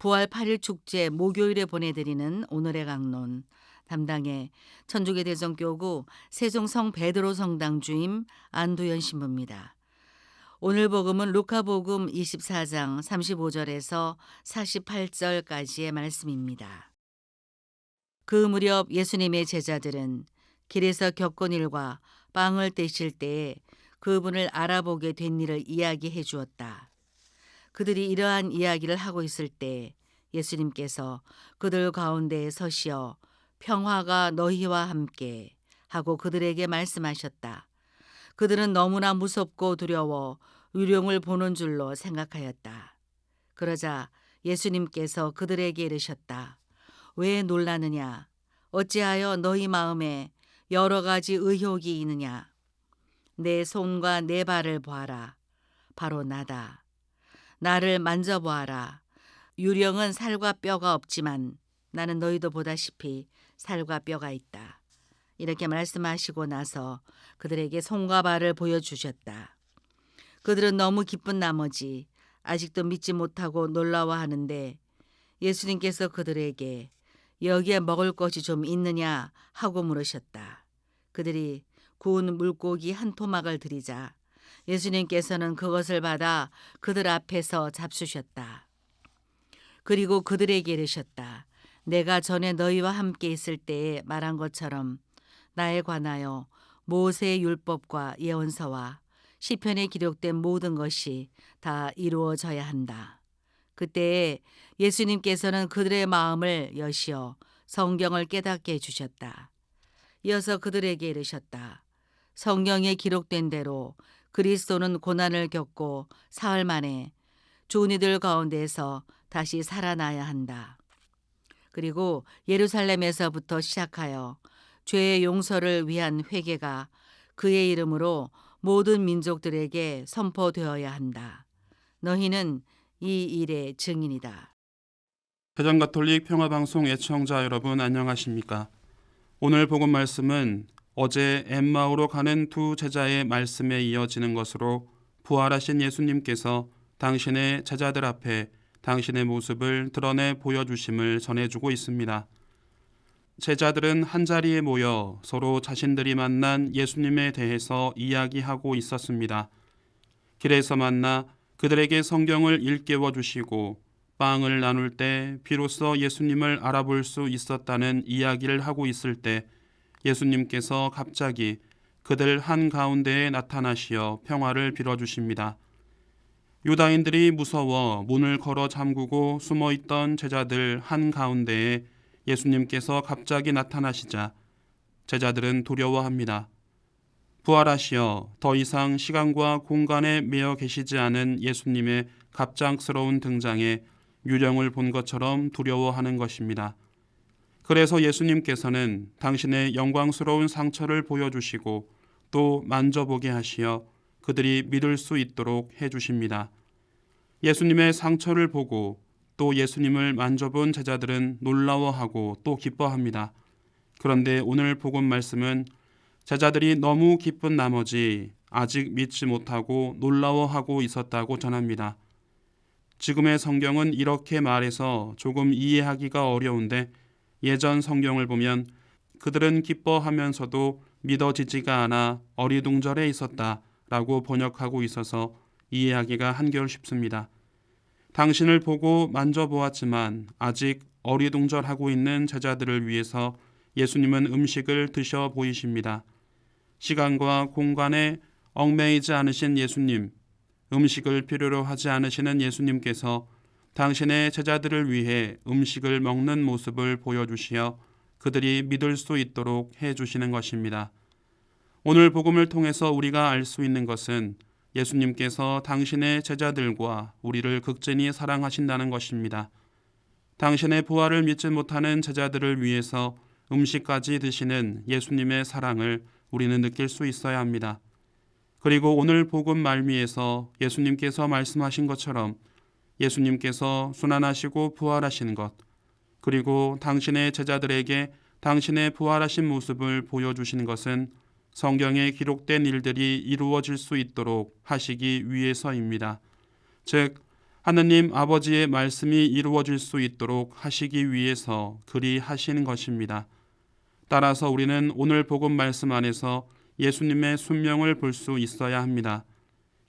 부활 8일 축제 목요일에 보내드리는 오늘의 강론 담당의 천주교 대전교구 세종성 베드로 성당 주임 안두현 신부입니다. 오늘 복음은 루카복음 24장 35절에서 48절까지의 말씀입니다. 그 무렵 예수님의 제자들은 길에서 겪은 일과 빵을 떼실 때에 그분을 알아보게 된 일을 이야기해 주었다. 그들이 이러한 이야기를 하고 있을 때 예수님께서 그들 가운데 서시어 평화가 너희와 함께 하고 그들에게 말씀하셨다. 그들은 너무나 무섭고 두려워 유령을 보는 줄로 생각하였다. 그러자 예수님께서 그들에게 이르셨다. 왜 놀라느냐? 어찌하여 너희 마음에 여러 가지 의혹이 있느냐? 내 손과 내 발을 보아라. 바로 나다. 나를 만져보아라. 유령은 살과 뼈가 없지만 나는 너희도 보다시피 살과 뼈가 있다. 이렇게 말씀하시고 나서 그들에게 손과 발을 보여주셨다. 그들은 너무 기쁜 나머지 아직도 믿지 못하고 놀라워하는데 예수님께서 그들에게 여기에 먹을 것이 좀 있느냐 하고 물으셨다. 그들이 구운 물고기 한 토막을 드리자 예수님께서는 그것을 받아 그들 앞에서 잡수셨다. 그리고 그들에게 이르셨다. 내가 전에 너희와 함께 있을 때에 말한 것처럼 나에 관하여 모세의 율법과 예언서와 시편에 기록된 모든 것이 다 이루어져야 한다. 그때에 예수님께서는 그들의 마음을 여시어 성경을 깨닫게 해주셨다. 이어서 그들에게 이르셨다. 성경에 기록된 대로 그리스도는 고난을 겪고 사흘 만에 좋은 이들 가운데서 다시 살아나야 한다. 그리고 예루살렘에서부터 시작하여 죄의 용서를 위한 회개가 그의 이름으로 모든 민족들에게 선포되어야 한다. 너희는 이 일의 증인이다. 대전가톨릭 평화방송 애청자 여러분 안녕하십니까? 오늘 복음 말씀은 어제 엠마오로 가는 두 제자의 말씀에 이어지는 것으로 부활하신 예수님께서 당신의 제자들 앞에 당신의 모습을 드러내 보여주심을 전해주고 있습니다. 제자들은 한자리에 모여 서로 자신들이 만난 예수님에 대해서 이야기하고 있었습니다. 길에서 만나 그들에게 성경을 일깨워 주시고 빵을 나눌 때 비로소 예수님을 알아볼 수 있었다는 이야기를 하고 있을 때 예수님께서 갑자기 그들 한 가운데에 나타나시어 평화를 빌어 주십니다. 유다인들이 무서워 문을 걸어 잠그고 숨어 있던 제자들 한 가운데에 예수님께서 갑자기 나타나시자 제자들은 두려워합니다. 부활하시어 더 이상 시간과 공간에 매여 계시지 않은 예수님의 갑작스러운 등장에 유령을 본 것처럼 두려워하는 것입니다. 그래서 예수님께서는 당신의 영광스러운 상처를 보여주시고 또 만져보게 하시어 그들이 믿을 수 있도록 해주십니다. 예수님의 상처를 보고 또 예수님을 만져본 제자들은 놀라워하고 또 기뻐합니다. 그런데 오늘 복음 말씀은 제자들이 너무 기쁜 나머지 아직 믿지 못하고 놀라워하고 있었다고 전합니다. 지금의 성경은 이렇게 말해서 조금 이해하기가 어려운데 예전 성경을 보면 그들은 기뻐하면서도 믿어지지가 않아 어리둥절해 있었다 라고 번역하고 있어서 이해하기가 한결 쉽습니다. 당신을 보고 만져보았지만 아직 어리둥절하고 있는 제자들을 위해서 예수님은 음식을 드셔 보이십니다. 시간과 공간에 얽매이지 않으신 예수님, 음식을 필요로 하지 않으시는 예수님께서 당신의 제자들을 위해 음식을 먹는 모습을 보여주시어 그들이 믿을 수 있도록 해 주시는 것입니다. 오늘 복음을 통해서 우리가 알 수 있는 것은 예수님께서 당신의 제자들과 우리를 극진히 사랑하신다는 것입니다. 당신의 부활을 믿지 못하는 제자들을 위해서 음식까지 드시는 예수님의 사랑을 우리는 느낄 수 있어야 합니다. 그리고 오늘 복음 말미에서 예수님께서 말씀하신 것처럼 예수님께서 순환하시고 부활하신 것, 그리고 당신의 제자들에게 당신의 부활하신 모습을 보여주신 것은 성경에 기록된 일들이 이루어질 수 있도록 하시기 위해서입니다. 즉, 하느님 아버지의 말씀이 이루어질 수 있도록 하시기 위해서 그리 하신 것입니다. 따라서 우리는 오늘 복음 말씀 안에서 예수님의 순명을 볼 수 있어야 합니다.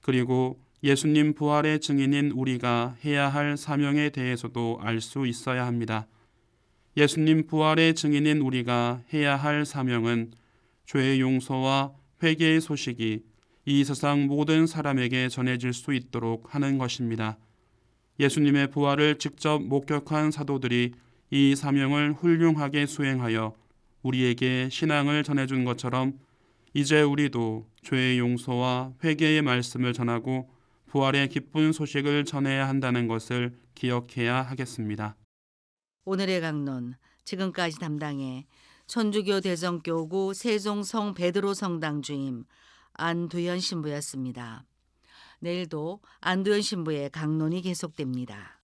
그리고 예수님 부활의 증인인 우리가 해야 할 사명에 대해서도 알 수 있어야 합니다. 예수님 부활의 증인인 우리가 해야 할 사명은 죄의 용서와 회개의 소식이 이 세상 모든 사람에게 전해질 수 있도록 하는 것입니다. 예수님의 부활을 직접 목격한 사도들이 이 사명을 훌륭하게 수행하여 우리에게 신앙을 전해준 것처럼 이제 우리도 죄의 용서와 회개의 말씀을 전하고 부활의 기쁜 소식을 전해야 한다는 것을 기억해야 하겠습니다. 오늘의 강론 지금까지 담당해 천주교 대성교구 세종성 베드로 성당 주임 안두현 신부였습니다. 내일도 안두현 신부의 강론이 계속됩니다.